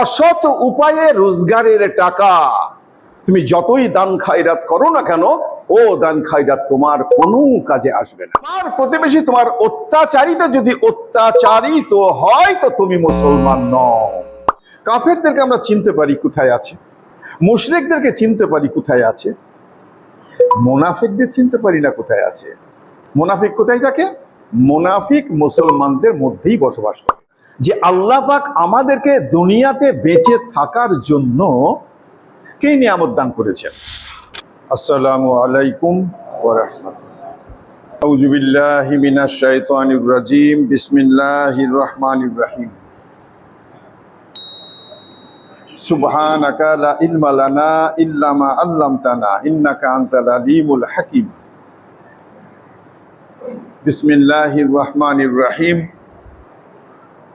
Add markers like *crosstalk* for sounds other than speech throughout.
অসৎ উপায়ে রোজগারের টাকা। তুমি যতই দান খায়রাত করো না কেন, ও দান খায়রাত তোমার কোনো কাজে আসবে না। তোমার প্রতিবেশী তোমার অত্যাচারিত যদি অত্যাচারিত হয়, তো তুমি মুসলমান নও। কাফেরদেরকে আমরা চিনতে পারি কোথায় আছে। মুশরিকদেরকে চিনতে পারি কোথায় আছে। মোনাফিকদের চিনতে পারি না কোথায় আছে। মোনাফিক কোথায় থাকে? মোনাফিক মুসলমানদের মধ্যেই বসবাস করে। যে আল্লাহ পাক আমাদেরকে দুনিয়াতে বেঁচে থাকার জন্য কে নিয়ামত দান করেছেন? আসসালামু আলাইকুম রাজিম। বিসমিল্লাহির রহমানির রহিম। সুবহানাকা লা ইলমা লানা ইল্লা মা আল্লামতানা। ইন্নাকা আনতাল আলিমুল হাকিম। বিসমিল্লাহির রহমানির রহিম।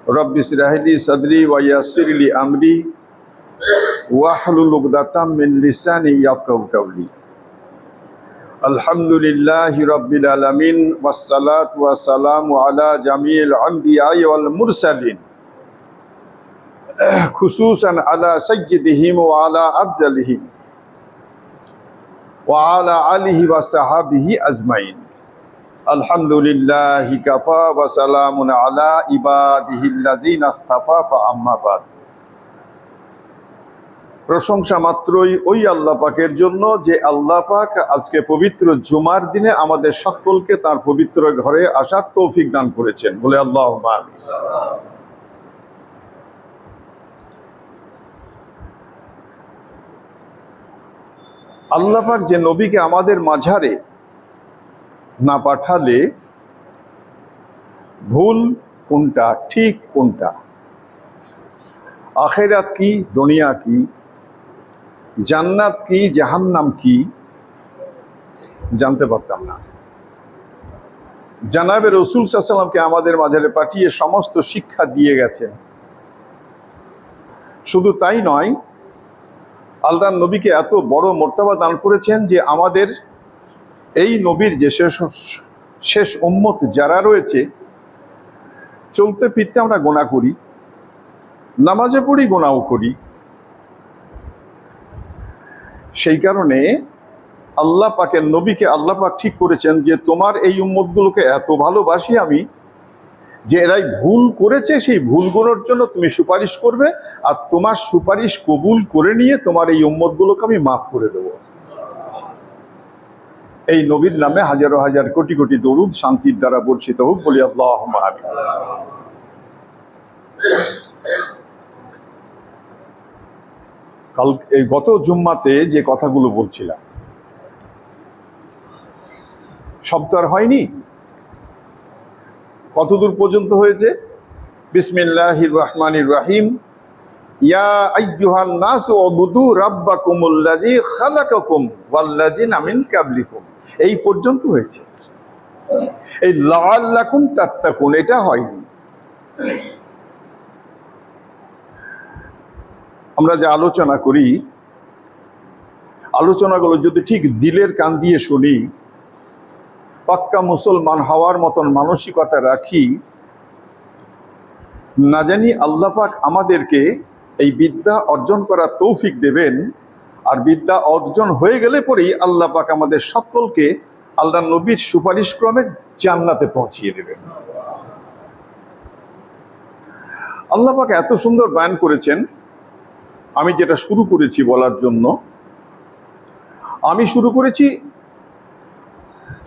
رب اشرح لي صدري ويسر لي امري واحلل عقدة من لساني يفقهوا قولي الحمد لله رب العالمين والصلاة والسلام على جميع الأنبياء والمرسلين خصوصا على سيدهم وعلى أفضلهم وعلى آله وصحبه أجمعين আলহামদুলিল্লাহি কাফা ওয়া সালামুন আলা ইবাদিহিল্লাযিনা বাদ। প্রশংসা মাত্রই ওই আল্লাহ পাকের জন্য যে আল্লাহ পাক আজকে পবিত্র জুমার দিনে আমাদের সকলকে তার পবিত্র ঘরে আসার তৌফিক দান করেছেন। বলে আল্লাহ আল্লাহ পাক যে নবীকে আমাদের মাঝারে না পাঠালে ভুল কোনটা, ঠিক কোনটা? আখেরাত কি, দুনিয়া কি, জান্নাত কি, জাহান্নাম কি? জানতে পারতাম না। জানাবে রসুল সাল্লামকে আমাদের মাঝারে পাঠিয়ে সমস্ত শিক্ষা দিয়ে গেছেন। শুধু তাই নয় আল্লাহ নবীকে এত বড় মর্তবা দান করেছেন যে আমাদের এই নবীর যে শেষ শেষ উম্মত যারা রয়েছে, চলতে ফিরতে আমরা গোনা করি, নামাজে পড়ি, গোনাও করি। সেই কারণে আল্লাহ পাকের নবীকে আল্লাহ পাক ঠিক করেছেন যে, তোমার এই উম্মতগুলোকে এত ভালোবাসি আমি যে, এরাই ভুল করেছে, সেই ভুলগুলোর জন্য তুমি সুপারিশ করবে, আর তোমার সুপারিশ কবুল করে নিয়ে তোমার এই উম্মতগুলোকে আমি মাফ করে দেব। এই নবীর নামে হাজারো হাজার কোটি কোটি দরুদ শান্তির দ্বারা বর্ষিত হোক বলি আল্লাহ আমিন। কাল এই গত জুম্মাতে যে কথাগুলো বলছিলাম শব্দ আর হয়নি? কতদূর পর্যন্ত হয়েছে? বিসমিল্লাহির রহমানির রাহিম। ইয়া আইয়ুহান নাস উবুদু রাব্বাকুমুল্লাযী খালাকাকুম ওয়াল্লাযীনা মিন কাবলিকুম এই পর্যন্ত হয়েছে। এই লাআল্লাকুম তাত্তাকুন, এটা হয়নি। আমরা যে আলোচনা করি, আলোচনাগুলো যদি ঠিক দিলের কান দিয়ে শুনি, পাক্কা মুসলমান হওয়ার মতন মানসিকতা রাখি, না জানি আল্লাহ পাক আমাদেরকে এই বিদ্যা অর্জন করার তৌফিক দেবেন। আর বিদ্যা অর্জন হয়ে গেলে পরেই আল্লাহ পাক আমাদের সকলকে আল্লাহ নবীর সুপারিশ ক্রমে জান্নাতে পৌঁছিয়ে দেবেন। আল্লাহ পাক এত সুন্দর বয়ান করেছেন। আমি যেটা শুরু করেছি বলার জন্য, আমি শুরু করেছি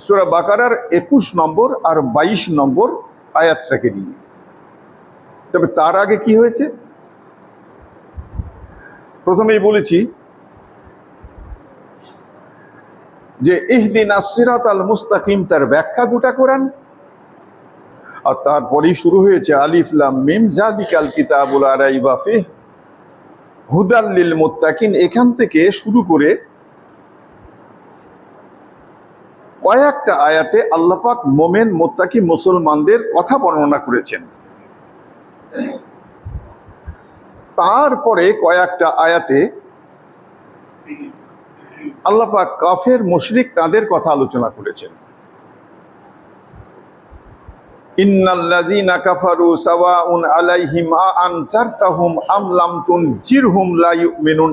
সুরা বাকারার একুশ নম্বর আর বাইশ নম্বর আয়াতটাকে নিয়ে। তবে তার আগে কি হয়েছে? প্রথমেই বলেছি যে ইহদিন আসিরাত আল মুস্তাকিম, তার ব্যাখ্যা গোটা কোরআন আর তারপরেই শুরু হয়েছে আলিফলাম মিম জাদিকাল কিতাবুল আরাইবা ফিহ হুদাল্লিল মোত্তাকিন। এখান থেকে শুরু করে কয়েকটা আয়াতে আল্লাপাক মোমেন, মোত্তাকি মুসলমানদের কথা বর্ণনা করেছেন। তারপরে কয়েকটা আয়াতে আল্লাপাক কাফের, মুশরিক তাদের কথা আলোচনা করেছেন। আলাইহিম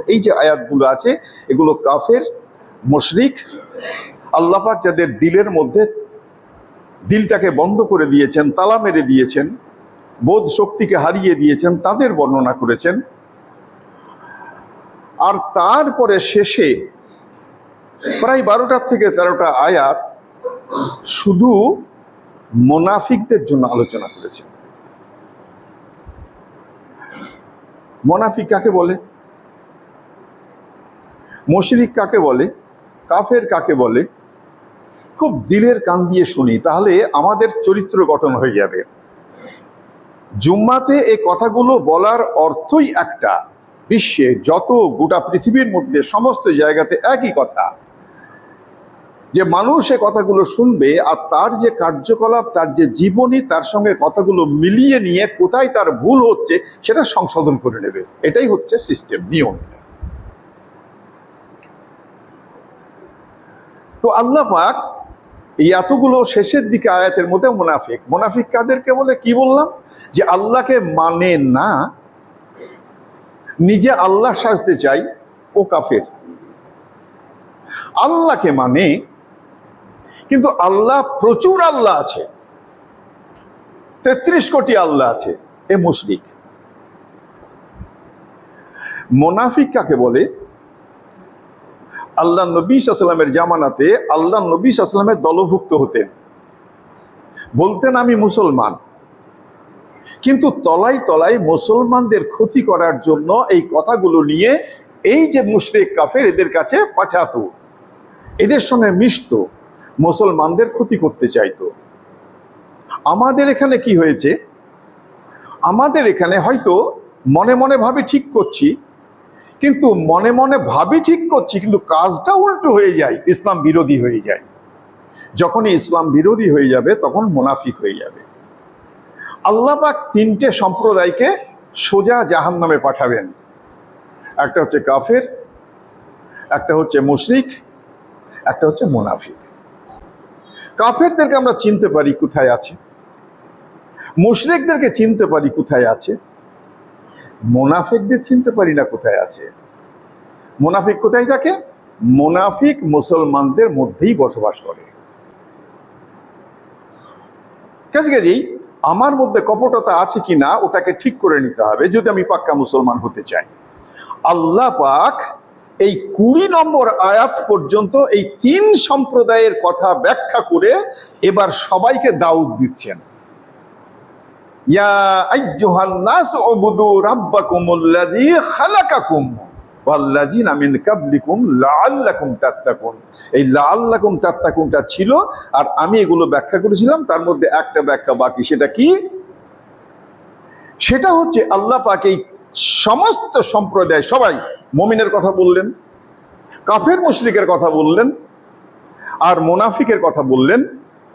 এই যে আয়াতগুলো আছে, এগুলো কাফের আল্লাহ পাক যাদের দিলের মধ্যে দিলটাকে বন্ধ করে দিয়েছেন, তালা মেরে দিয়েছেন, বোধ শক্তিকে হারিয়ে দিয়েছেন, তাদের বর্ণনা করেছেন। আর তারপরে শেষে প্রায় বারোটার থেকে তেরোটা আয়াত শুধু মোনাফিকদের জন্য আলোচনা করেছে। মোনাফিক কাকে বলে? মশরিক কাকে বলে? কাফের কাকে বলে? খুব দিলের কান দিয়ে শুনি, তাহলে আমাদের চরিত্র গঠন হয়ে যাবে। জুম্মাতে এই কথাগুলো বলার অর্থই একটা। বিশ্বে যত গোটা পৃথিবীর মধ্যে সমস্ত জায়গাতে একই কথা। যে মানুষ এ কথাগুলো শুনবে আর তার যে কার্যকলাপ, তার যে জীবনী, তার সঙ্গে কথাগুলো মিলিয়ে নিয়ে কোথায় তার ভুল হচ্ছে সেটা সংশোধন করে নেবে। এটাই হচ্ছে সিস্টেম নিয়ম তো আল্লাহ পাক এই এতগুলো শেষের দিকে আয়াতের মধ্যে মোনাফিক। মোনাফিক কাদেরকে বলে কি বললাম? যে আল্লাহকে মানে না, নিজে আল্লাহ সাজতে চাই, ও কাফের। আল্লাহকে মানে কিন্তু আল্লাহ প্রচুর আল্লাহ আছে। তেত্রিশ কোটি আল্লাহ আছে, এ মুশরিক। মোনাফিক কাকে বলে? আল্লাহ নবী সাল্লামের জামানাতে আল্লাহ নবী সাল্লামের দলভুক্ত হতেন। বলতেন, আমি মুসলমান। কিন্তু তলায় তলায় মুসলমানদের ক্ষতি করার জন্য এই কথাগুলো নিয়ে এই যে মুশরিক কাফের এদের কাছে পাঠাতো। এদের সঙ্গে মিশত। মুসলমানদের ক্ষতি করতে চাইতো। আমাদের এখানে কি হয়েছে? আমাদের এখানে হয়তো মনে মনে ভাবে ঠিক করছি, কিন্তু মনে মনে ভাবি ঠিক করছি, কিন্তু কাজটা উল্টো হয়ে যায়, ইসলাম বিরোধী হয়ে যায়। যখনই ইসলাম বিরোধী হয়ে যাবে, তখন মুনাফিক হয়ে যাবে। আল্লাহ পাক তিনটে সম্প্রদায়কে সোজা জাহান নামে পাঠাবেন। একটা হচ্ছে কাফের, একটা হচ্ছে মুশরিক, একটা হচ্ছে মুনাফিক। কাফেরদেরকে আমরা চিনতে পারি কোথায় আছে। মুশরিকদেরকে চিনতে পারি কোথায় আছে। মোনাফিকদের চিনতে পারি না কোথায় আছে। মোনাফিক কোথায় থাকে? মোনাফিক মুসলমানদের মধ্যেই বসবাস করে। কাজে কাজেই আমার মধ্যে কপটতা আছে কি না ওটাকে ঠিক করে নিতে হবে যদি আমি পাক্কা মুসলমান হতে চাই। আল্লাহ পাক এই কুড়ি নম্বর আয়াত পর্যন্ত এই তিন সম্প্রদায়ের কথা ব্যাখ্যা করে এবার সবাইকে দাউদ দিচ্ছেন। ছিল আর আমি এগুলো ব্যাখ্যা করেছিলাম, তার মধ্যে একটা ব্যাখ্যা বাকি, সেটা কি? সেটা হচ্ছে আল্লাহ পাক এই সমস্ত সম্প্রদায়, সবাই মমিনের কথা বললেন, কাফের মুশরিকের কথা বললেন আর মোনাফিকের কথা বললেন।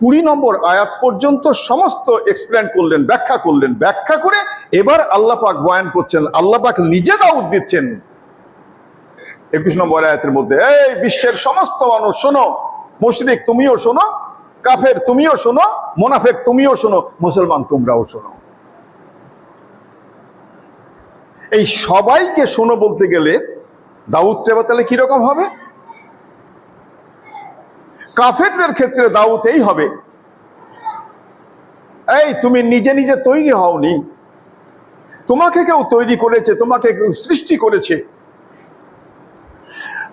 কুড়ি নম্বর আয়াত পর্যন্ত সমস্ত এক্সপ্লেন করলেন, ব্যাখ্যা করলেন, ব্যাখ্যা করে এবার আল্লাহ পাক বয়ান করছেন, আল্লাহ পাক নিজে দাউদ দিচ্ছেন। একুশ নম্বর আয়াতের মধ্যে, এই বিশ্বের সমস্ত মানুষ, শোনো, মুশরিক তুমিও শোনো, কাফের তুমিও শোনো, মোনাফেক তুমিও শোনো, মুসলমান তোমরাও শোনো। এই সবাইকে শোনো বলতে গেলে, দাউদ টেবা তাহলে কীরকম হবে? কাফেরদের ক্ষেত্রে দাউত এই হবে। এই, তুমি নিজে নিজে তৈরি হওনি। তোমাকে কেউ তৈরি করেছে, তোমাকে কেউ সৃষ্টি করেছে।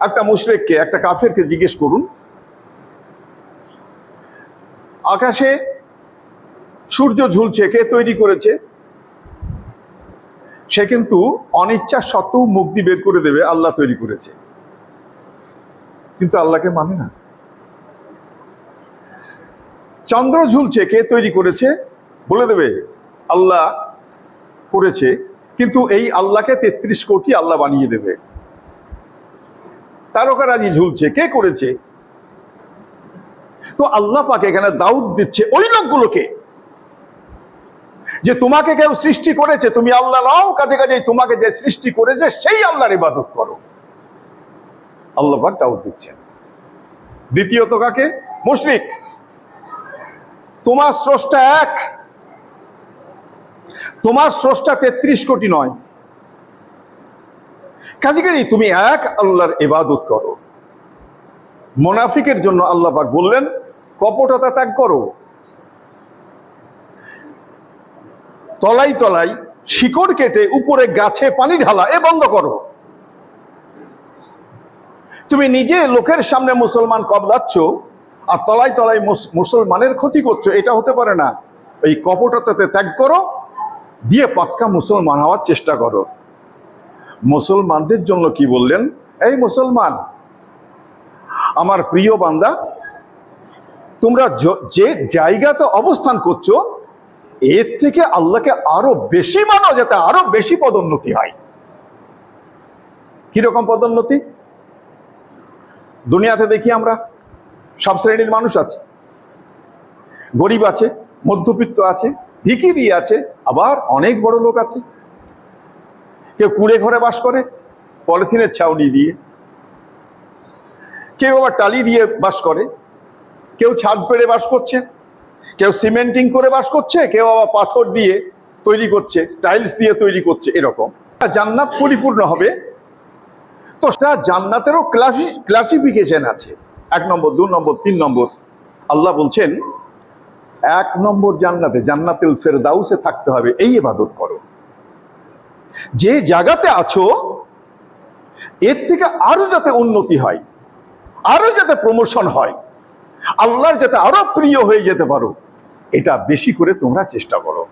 একটা মুশরেককে, একটা কাফেরকে জিজ্ঞেস করুন, আকাশে সূর্য ঝুলছে, কে তৈরি করেছে? সে কিন্তু অনিচ্ছা সত্ত্বেও মুক্তি বের করে দেবে, আল্লাহ তৈরি করেছে। কিন্তু আল্লাহকে মানে না। চন্দ্র ঝুলছে, কে তৈরি করেছে? বলে দেবে, আল্লাহ করেছে, কিন্তু এই আল্লাহকে তেত্রিশ কোটি আল্লাহ বানিয়ে দেবে। তারকারাজি ঝুলছে, কে করেছে? তো আল্লাহ পাকে এখানে দাউদ দিচ্ছে ওই লোকগুলোকে। যে তোমাকে কেউ সৃষ্টি করেছে, তুমি আল্লাহ নাও, কাজে কাজে তোমাকে যে সৃষ্টি করেছে, সেই আল্লাহর ইবাদত করো। আল্লাহ দাউদ দিচ্ছেন। দ্বিতীয়ত কাকে? মুশরিক। তোমার স্রষ্টা এক, তোমার স্রষ্টা তেত্রিশ কোটি নয়। কাজে কাজে তুমি এক, আল্লাহর ইবাদত করো। মোনাফিকের জন্য আল্লাহ পাক বললেন, কপটতা ত্যাগ করো। তলাই তলাই শিকড় কেটে উপরে গাছে পানি ঢালা এ বন্ধ করো। তুমি নিজে লোকের সামনে মুসলমান কবলাচ্ছ আর তলাই মুস- মুসলমানের ক্ষতি করছ, এটা হতে পারে না। এই কপটতাতে ত্যাগ করো, দিয়ে পাক্কা মুসলমান হওয়ার চেষ্টা করো। মুসলমানদের জন্য কি বললেন? এই মুসলমান, আমার প্রিয় বান্দা, তোমরা যে জায়গাতে অবস্থান করছ এর থেকে আল্লাহকে আরও বেশি মানো যাতে আরও বেশি পদোন্নতি হয়। কীরকম পদোন্নতি? দুনিয়াতে দেখি আমরা, সব শ্রেণির মানুষ আছে। গরিব আছে, মধ্যবিত্ত আছে, ভিকিরি আছে, আবার অনেক বড় লোক আছে। কেউ কুড়ে ঘরে বাস করে পলিথিনের ছাউনি দিয়ে। কেউ আবার টালি দিয়ে বাস করে, কেউ ছাদ পেড়ে বাস করছে। কেউ সিমেন্টিং করে বাস করছে, কেউ আবার পাথর দিয়ে তৈরি করছে, টাইলস দিয়ে তৈরি করছে, এরকম। জান্নাত পরিপূর্ণ হবে। তো সেটা জান্নাতেরও ক্লাসি ক্লাসিফিকেশন আছে। এক নম্বর, দু নম্বর, তিন নম্বর। আল্লাহ বলছেন, এক নম্বর জান্নাতে জান্নাতুল ফেরদাউসে থাকতে হবে, এই ইবাদত করো। যে জায়গাতে আছো, এর থেকে আরও যাতে উন্নতি হয়, আরও যাতে প্রমোশন হয় আল্লাহর যাতে আরও প্রিয় হয়ে যেতে পারো, এটা বেশি করে তোমরা চেষ্টা করো।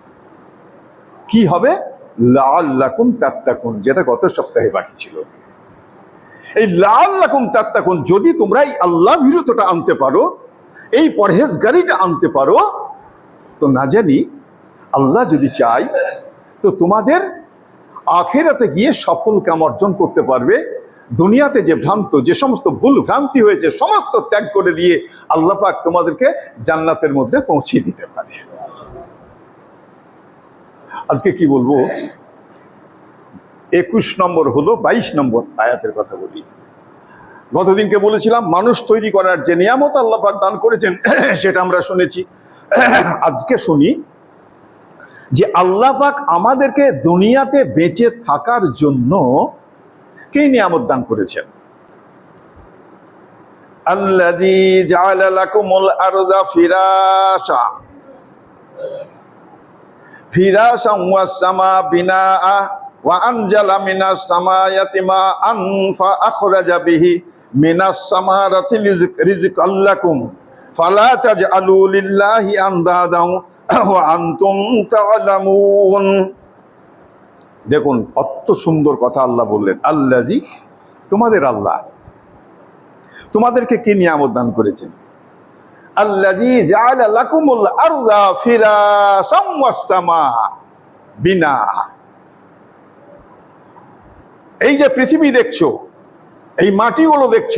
কি হবে? লাল লাকুম তাত্তাকুন, যেটা গত সপ্তাহে বাকি ছিল। এই লাল লাকুম তাত্তাকুন, যদি তোমরা এই আল্লাহ ভীরতটা আনতে পারো, এই পরহেজগারিটা আনতে পারো, তো না জানি আল্লাহ যদি চাই তো তোমাদের আখেরাতে গিয়ে সফল কাম অর্জন করতে পারবে। দুনিয়াতে যে ভ্রান্ত, যে সমস্ত ভুল ভ্রান্তি হয়েছে, সমস্ত ত্যাগ করে দিয়ে আল্লাহ পাক তোমাদেরকে জান্নাতের মধ্যে পৌঁছে দিতে পারে। আজকে কি বলব? একুশ নম্বর হলো বাইশ নম্বর আয়াতের কথা বলি। গতদিনকে বলেছিলাম, মানুষ তৈরি করার যে নিয়ামত আল্লাহ পাক দান করেছেন, *clears throat* সেটা আমরা শুনেছি। *clears throat* আজকে শুনি যে আল্লাহ পাক আমাদেরকে দুনিয়াতে বেঁচে থাকার জন্য কি নিয়ামত দান করেছেন? আল্লাজি জাআলা লাকুমুল আরদা ফিরাশা। ফিরাশা ওয়াস সামা বিনাআ ওয়া আনজালা মিনাস সামায়াতি মাআন ফাআখরাজা বিহি মিনাস সামারাতি রিজকাল লাকুম। লিল্লাহি আনদাদাও ওয়া দেখুন, অত সুন্দর কথা আল্লাহ বললেন, আল্লাজি, তোমাদের আল্লাহ। তোমাদেরকে কি নিয়ামত দান করেছেন? আল্লাজি জাআলা লাকুমুল আরদা ফিরাশাম ওয়াস সামা বিনা। এই যে পৃথিবী দেখছ, এই মাটিগুলো দেখছ,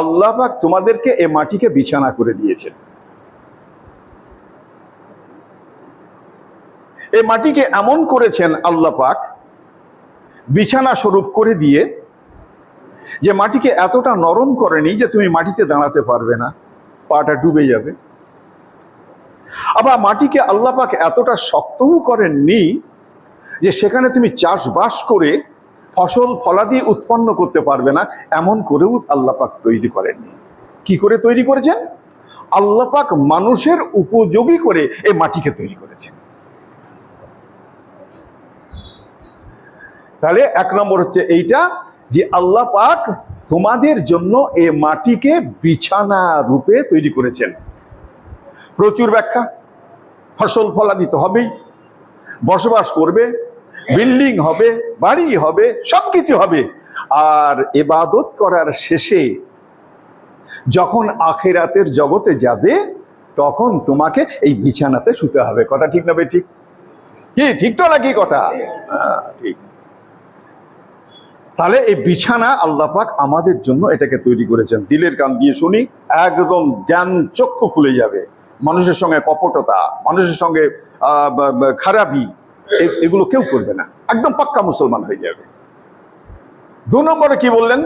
আল্লাহ তোমাদেরকে এই মাটিকে বিছানা করে দিয়েছেন। এই মাটিকে এমন করেছেন আল্লাহ পাক বিছানা স্বরূপ করে দিয়ে যে মাটিকে এতটা নরম করেনি যে তুমি মাটিতে দাঁড়াতে পারবে না, পাটা ডুবে যাবে। আবার মাটিকে আল্লাহ পাক এতটা শক্তও করেননি যে সেখানে তুমি চাষবাস করে ফসল ফলাদি উৎপন্ন করতে পারবে না, এমন করেও আল্লাহ পাক তৈরি করেননি। কি করে তৈরি করেছেন? আল্লাহ পাক মানুষের উপযোগী করে এই মাটিকে তৈরি করেছেন। তাহলে এক নম্বর হচ্ছে এইটা যে আল্লাহ পাক তোমাদের জন্য এ মাটিকে বিছানা রূপে তৈরি করেছেন। প্রচুর ব্যাখ্যা। ফসল ফলাদি তো হবেই। বসবাস করবে বিল্ডিং হবে বাড়ি হবে সব কিছু হবে। আর এবাদত করার শেষে যখন আখেরাতের জগতে যাবে তখন তোমাকে এই বিছানাতে শুতে হবে। কথা ঠিক না ঠিক? কি ঠিক তো নাকি কথা? হ্যাঁ, ঠিক। তাহলে এই বিছানা আল্লাহ পাক আমাদের জন্য এটাকে তৈরি করেছেন। দিলের কান দিয়ে শুনি, একদম জ্ঞান চক্ষু খুলে যাবে। মানুষের সঙ্গে কপটতা, মানুষের সঙ্গে খারাপি এগুলো কেউ করবে না। একদম পাক্কা মুসলমান হয়ে যাবে। দু নম্বরে কি বললেন?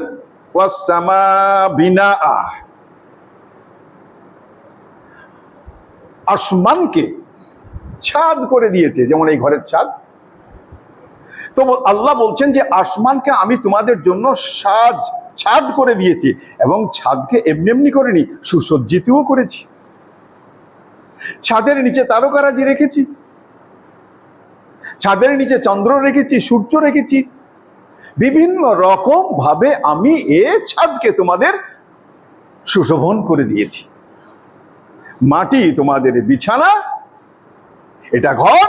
আসমানকে ছাদ করে দিয়েছে, যেমন এই ঘরের ছাদ। তো আল্লাহ বলছেন যে আসমানকে আমি তোমাদের জন্য সাজ, ছাদ করে দিয়েছি এবং ছাদকে এমনি এমনি করিনি, সুসজ্জিতও করেছি। ছাদের নিচে তারকারাজি রেখেছি। ছাদের নিচে চন্দ্র রেখেছি, সূর্য রেখেছি। বিভিন্ন রকম ভাবে আমি এ ছাদকে তোমাদের সুশোভন করে দিয়েছি। মাটি তোমাদের বিছানা, এটা ঘর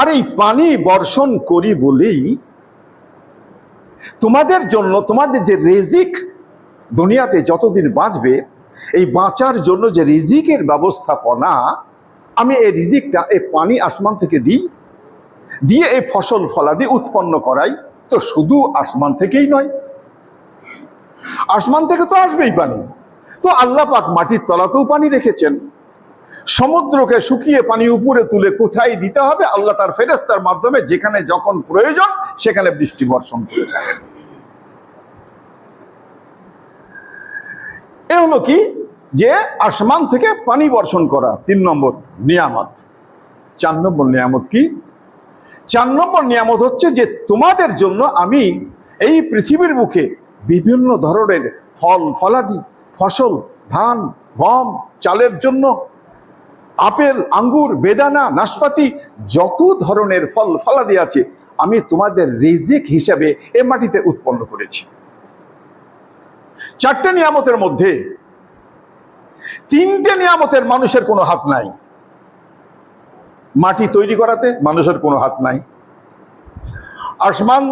আর এই পানি বর্ষণ করি বলেই তোমাদের জন্য, তোমাদের যে রেজিক দুনিয়াতে যতদিন বাঁচবে, এই বাঁচার জন্য যে রিজিকের ব্যবস্থাপনা, আমি এই রিজিকটা এই পানি আসমান থেকে দিই, দিয়ে এই ফসল ফলাদি উৎপন্ন করাই, তো শুধু আসমান থেকেই নয়। আসমান থেকে তো আসবেই পানি। তো আল্লাহ পাক মাটির তলাতেও পানি রেখেছেন। সমুদ্রকে শুকিয়ে পানি উপরে তুলে কোথায় দিতে হবে? আল্লাহ তার ফেরেস্তার মাধ্যমে যেখানে যখন প্রয়োজন, সেখানে বৃষ্টি বর্ষণ করে এ হলো কি? যে আসমান থেকে পানি বর্ষণ করা। তিন নম্বর নিয়ামত। চার নম্বর নিয়ামত কি? চার নম্বর নিয়ামত হচ্ছে যে, তোমাদের জন্য আমি এই পৃথিবীর মুখে বিভিন্ন ধরনের ফল, ফলাদি, ফসল, ধান, গম, চালের জন্য আপেল, আঙ্গুর, বেদানা, নাশপাতি, যত ধরনের ফল ফলাদি আছে, আমি তোমাদের রিজিক হিসাবে এ মাটিতে উৎপন্ন করেছি। চারটে নিয়ামতের মধ্যে তিনটে নিয়ামতের মানুষের কোনো হাত নাই। মাটি তৈরি করাতে মানুষের কোনো হাত নাই। আসমান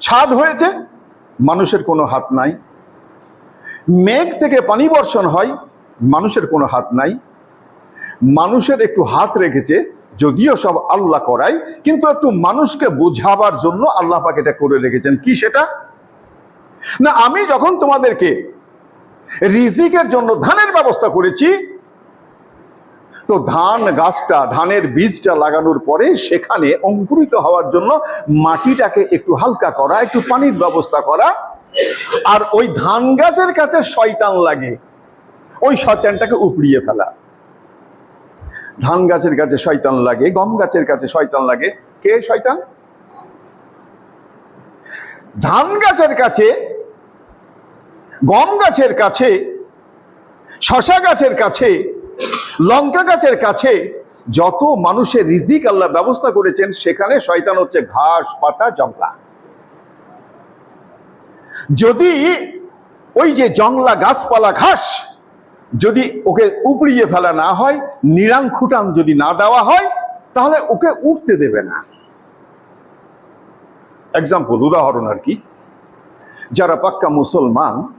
ছাদ হয়েছে, মানুষের কোনো হাত নাই। মেঘ থেকে পানি বর্ষণ হয়, মানুষের কোনো হাত নাই। মানুষের একটু হাত রেখেছে, যদিও সব আল্লাহ করায়, কিন্তু একটু মানুষকে বোঝাবার জন্য আল্লাহ পাক এটা করে রেখেছেন। কি সেটা? না, আমি যখন তোমাদেরকে রিজিকের জন্য ধানের ব্যবস্থা করেছি, তো ধান গাছটা, ধানের বীজটা লাগানোর পরে সেখানে অঙ্কুরিত হওয়ার জন্য মাটিটাকে একটু হালকা করা, একটু পানির ব্যবস্থা করা, আর ওই ধান গাছের কাছে শয়তান লাগে। ওই শয়তানটাকে উপড়িয়ে ফেলা। ধান গাছের কাছে শয়তান লাগে, গম গাছের কাছে শয়তান লাগে। কে শয়তান? ধান গাছের কাছে, গম গাছের কাছে, শশা গাছের কাছে, লঙ্কা গাছের কাছে যত মানুষের রিজিক আল্লাহ ব্যবস্থা করেছেন, সেখানে শয়তান হচ্ছে ঘাস, পাতা, জংলা। যদি ওই যে জংলা গাছপালা ঘাস যদি ওকে উপড়িয়ে ফেলা না হয় নিরাং খুটান যদি না দেওয়া হয়, তাহলে ওকে উঠতে দেবে না। এক্সাম্পল উদাহরণ আর কি। যারা পাক্কা মুসলমান,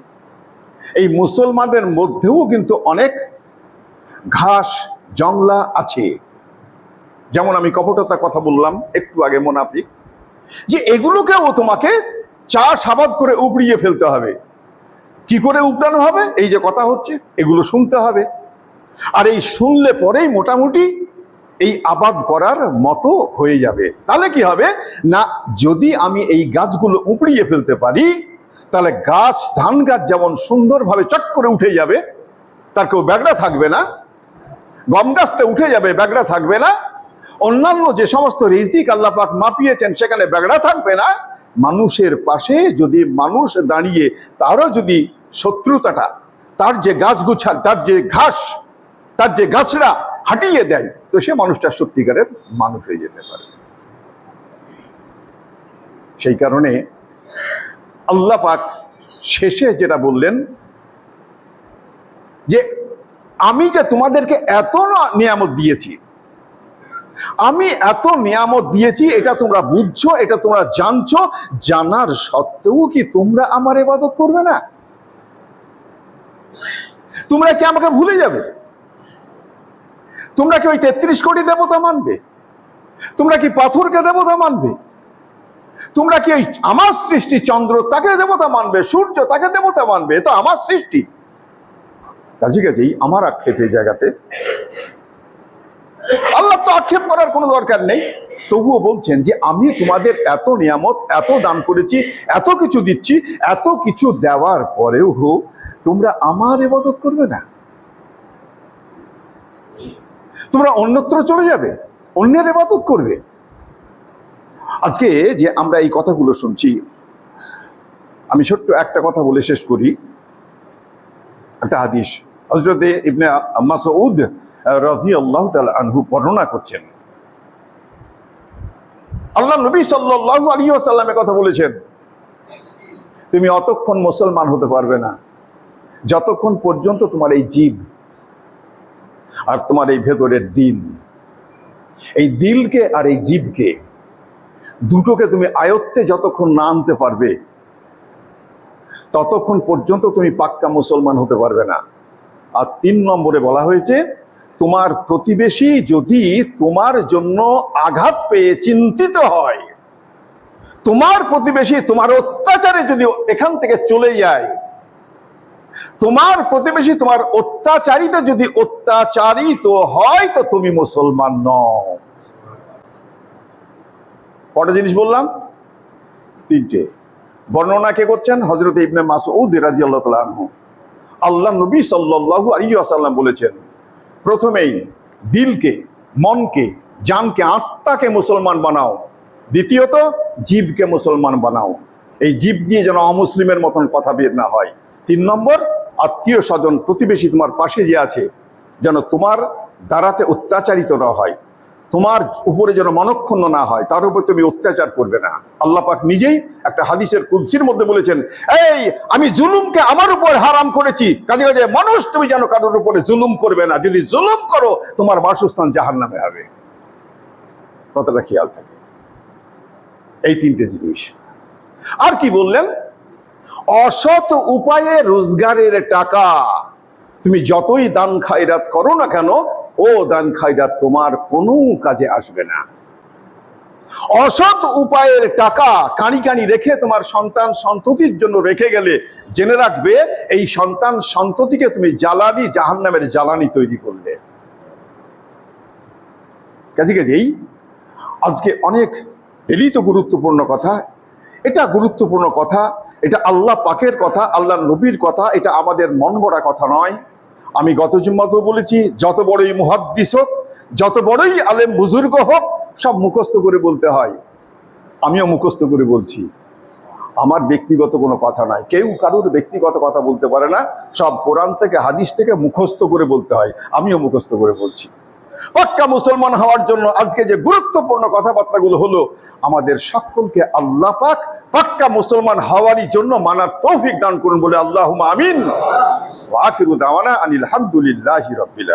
এই মুসলমানদের মধ্যেও কিন্তু অনেক ঘাস, জংলা আছে। যেমন আমি কপটতার কথা বললাম, একটু আগে মোনাফিক, যে এগুলোকেও তোমাকে চাষ আবাদ করে উপড়িয়ে ফেলতে হবে। কি করে উপড়ানো হবে? এই যে কথা হচ্ছে, এগুলো শুনতে হবে। আর এই শুনলে পরেই মোটামুটি এই আবাদ করার মতো হয়ে যাবে। তাহলে কি হবে? না, যদি আমি এই গাছগুলো উপড়িয়ে ফেলতে পারি, তাহলে গাছ, ধান গাছ যেমন সুন্দরভাবে চট করে উঠে যাবে, তার কেউ ব্যাগড়া থাকবে না। গম গাছটা উঠে যাবে ব্যাগড়া থাকবে না। অন্যান্য যে সমস্ত রিজিক আল্লাহ পাক মাপিয়েছেন, সেখানে ব্যাগড়া থাকবে না। মানুষের পাশে যদি মানুষ দাঁড়িয়ে, তারও যদি শত্রুতাটা, তার যে গাছ গুছা তার যে ঘাস তার যে গাছরা হাঁটিয়ে দেয়, তো সে মানুষটা সত্যিকারের মানুষ হয়ে যেতে পারে। সেই কারণে আল্লাহ পাক শেষে যেটা বললেন, যে আমি যে তোমাদেরকে এত নিয়ামত দিয়েছি, আমি এত নিয়ামত দিয়েছি, এটা তোমরা বুঝছ, এটা তোমরা জানছো, জানার সত্ত্বেও কি তোমরা আমার ইবাদত করবে না? তোমরা কি আমাকে ভুলে যাবে? তোমরা কি ওই তেত্রিশ কোটি দেবতা মানবে? তোমরা কি পাথরকে দেবতা মানবে? তোমরা কি ওই আমার সৃষ্টি চন্দ্র তাকে দেবতা মানবে, সূর্য তাকে দেবতা মানবে? তো আমার সৃষ্টি। কাজে কাজেই আমার আক্ষেপ এই জায়গাতে। আল্লাহ তো আক্ষেপ করার কোনো দরকার নেই। তবুও বলছেন যে, আমি তোমাদের এত নিয়ামত, এত দান করেছি, এত কিছু দিচ্ছি, এত কিছু দেওয়ার পরেও তোমরা আমার এবাদত করবে না। তোমরা অন্যত্র চলে যাবে, অন্যের এবাদত করবে। আজকে যে আমরা এই কথাগুলো শুনছি, আমি ছোট্ট একটা কথা বলে শেষ করি। একটা হাদিস হজরতে ইবনে মাসউদ রাজি আল্লাহ আনহু বর্ণনা করছেন। আল্লাহ নবী সাল্লাল্লাহু আলাইহি ওয়াসাল্লামের কথা বলেছেন, তুমি অতক্ষণ মুসলমান হতে পারবে না। যতক্ষণ পর্যন্ত তোমার এই জীব আর তোমার এই ভেতরের দিল। এই দিলকে আর এই জীবকে দুটোকে তুমি আয়ত্তে যতক্ষণ না আনতে পারবে, ততক্ষণ পর্যন্ত তুমি পাক্কা মুসলমান হতে পারবে না। আর তিন নম্বরে বলা হয়েছে, তোমার প্রতিবেশী যদি তোমার জন্য আঘাত পেয়ে চিন্তিত হয়, তোমার প্রতিবেশী তোমার অত্যাচারে যদি এখান থেকে চলে যায় তোমার প্রতিবেশী তোমার অত্যাচারিত যদি অত্যাচারিত হয়, তো তুমি মুসলমান নও। কটা জিনিস বললাম? তিনটে। বর্ণনা কে করছেন? হজরত ইবনে মাসউদ রাজি আল্লাহ আল্লাহ নবী সাল্লাল্লাহু আলাইহি ওয়াসাল্লাম বলেছেন, প্রথমেই দিলকে, মনকে, জানকে, আত্মাকে মুসলমান বানাও। দ্বিতীয়ত, জীবকে মুসলমান বানাও। এই জীব দিয়ে যেন অমুসলিমের মতন কথা বের না হয়। তিন নম্বর, আত্মীয় স্বজন প্রতিবেশী তোমার পাশে যে আছে, যেন তোমার দ্বারাতে অত্যাচারিত না হয়, তোমার উপরে যেন মনক্ষুণ্ণ না হয়, তার উপর তুমি অত্যাচার করবে না। আল্লাহ পাক নিজেই একটা হাদিসের কুলসির মধ্যে বলেছেন, এই, আমি জুলুমকে আমার উপর হারাম করেছি। কাজে কাজে মানুষ তুমি যেন কারোর উপরে জুলুম করবে না, যদি জুলুম করো, তোমার বাসস্থান জাহার নামে হবে। কতটা খেয়াল থাকে। এই তিনটে জিনিস। আর কি বললেন? অসৎ উপায়ে রোজগারের টাকা। তুমি যতই দান খায়রাত করো না কেন, ও দান খায়রাত তোমার কোনো কাজে আসবে না। অসৎ উপায়ের টাকা কানি কানি রেখে তোমার সন্তান সন্ততির জন্য রেখে গেলে জেনে রাখবে, এই সন্তান সন্ততিকে তুমি জ্বালানি, জাহান্নামের জ্বালানি তৈরি করলে। কাজে কাজেই, আজকে অনেক এলি তো গুরুত্বপূর্ণ কথা এটা গুরুত্বপূর্ণ কথা, এটা আল্লাহ পাকের কথা, আল্লাহ নবীর কথা, এটা আমাদের মন গড়া কথা নয়। আমি গত জুম্মাতেও বলেছি, যত বড়ই মুহাদ্দিস হোক, যত বড়ই আলেম বুজুর্গ হোক, সব মুখস্থ করে বলতে হয়। আমিও মুখস্থ করে বলছি। আমার ব্যক্তিগত কোনো কথা নাই। কেউ কারোর ব্যক্তিগত কথা বলতে পারে না। সব কোরআন থেকে, হাদিস থেকে মুখস্থ করে বলতে হয়। আমিও মুখস্থ করে বলছি। পাক্কা মুসলমান হওয়ার জন্য আজকে যে গুরুত্বপূর্ণ কথাবার্তাগুলো হলো, আমাদের সকলকে আল্লাহ পাক পাক্কা মুসলমান হওয়ারই জন্য মানার তৌফিক দান করুন বলে আল্লাহ আমিন। আনিল হামদুলিল্লাহ রবিল